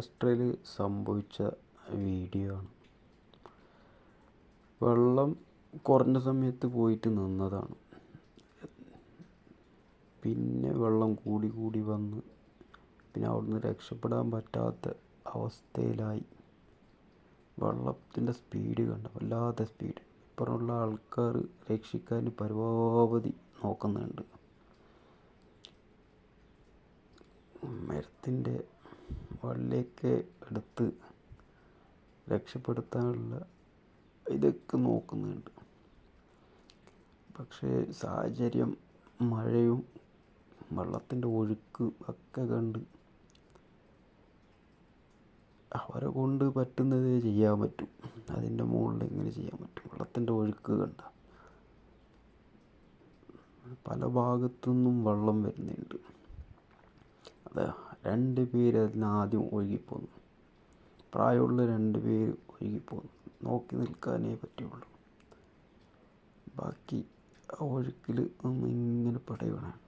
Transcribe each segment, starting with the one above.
മഹാരാഷ്ട്രയിൽ സംഭവിച്ച വീഡിയോ ആണ്. വെള്ളം കുറഞ്ഞ സമയത്ത് പോയിട്ട് നിന്നതാണ്. പിന്നെ വെള്ളം കൂടി കൂടി വന്ന് പിന്നെ അവിടുന്ന് രക്ഷപ്പെടാൻ പറ്റാത്ത അവസ്ഥയിലായി. വെള്ളത്തിന്റെ സ്പീഡ് കണ്ട? വല്ലാത്ത സ്പീഡ് ഇപ്പുറമുള്ള ആൾക്കാർ രക്ഷിക്കാൻ പരമാവധി നോക്കുന്നുണ്ട്. മരത്തിന്റെ വള്ളിയൊക്കെ എടുത്ത് രക്ഷപ്പെടുത്താനുള്ള ഇതൊക്കെ നോക്കുന്നുണ്ട്. പക്ഷേ സാഹചര്യം മഴയും വെള്ളത്തിന്റെ ഒഴുക്ക് ഒക്കെ കണ്ട് അവരെ കൊണ്ട് പറ്റുന്നത് ചെയ്യാൻ പറ്റും. അതിന്റെ മുകളിൽ എങ്ങനെ ചെയ്യാൻ പറ്റും. വെള്ളത്തിന്റെ ഒഴുക്ക് കണ്ട. പല ഭാഗത്തു നിന്നും വെള്ളം വരുന്നുണ്ട്. അതെ രണ്ട് പേര് അതിന് ആദ്യം ഒഴുകിപ്പോന്നു. പ്രായമുള്ള രണ്ട് പേര് ഒഴുകിപ്പോന്നു. നോക്കി നിൽക്കാനേ പറ്റുള്ളൂ. ബാക്കി ആ ഒഴുക്കിൽ ഒന്ന് ഇങ്ങനെ പടയണം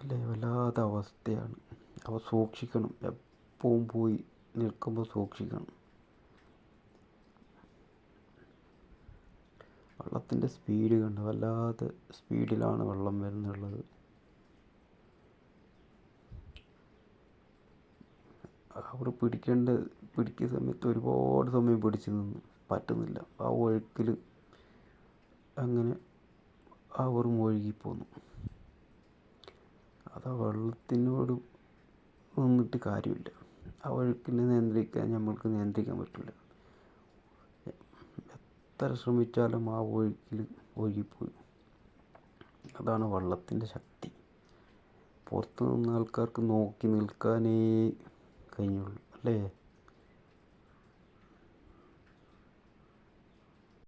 അല്ലേ? വല്ലാത്ത അവസ്ഥയാണ്. അവ സൂക്ഷിക്കണം. എപ്പോഴും പോയി നിൽക്കുമ്പോൾ സൂക്ഷിക്കണം. വെള്ളത്തിന്റെ സ്പീഡ് കണ്ട്? വല്ലാത്ത സ്പീഡിലാണ് വെള്ളം വരുന്നുള്ളത്. അവർ പിടിക്കേണ്ട പിടിക്കുന്ന സമയത്ത് ഒരുപാട് സമയം പിടിച്ച് നിന്നു പറ്റുന്നില്ല. ആ ഒഴുക്കിൽ അങ്ങനെ അവർ മുഴുകിപ്പോന്നു. ആ വെള്ളത്തിനോട് നിന്നിട്ട് കാര്യമില്ല. ആ ഒഴുക്കിനെ നിയന്ത്രിക്കാൻ നമ്മൾക്ക് നിയന്ത്രിക്കാൻ പറ്റില്ല. എത്ര ശ്രമിച്ചാലും ആ ഒഴുക്കിൽ ഒഴുകിപ്പോയി. അതാണ് വെള്ളത്തിന്റെ ശക്തി. പുറത്ത് നിന്ന ആൾക്കാർക്ക് നോക്കി നിൽക്കാനേ കഴിഞ്ഞുള്ളൂ അല്ലേ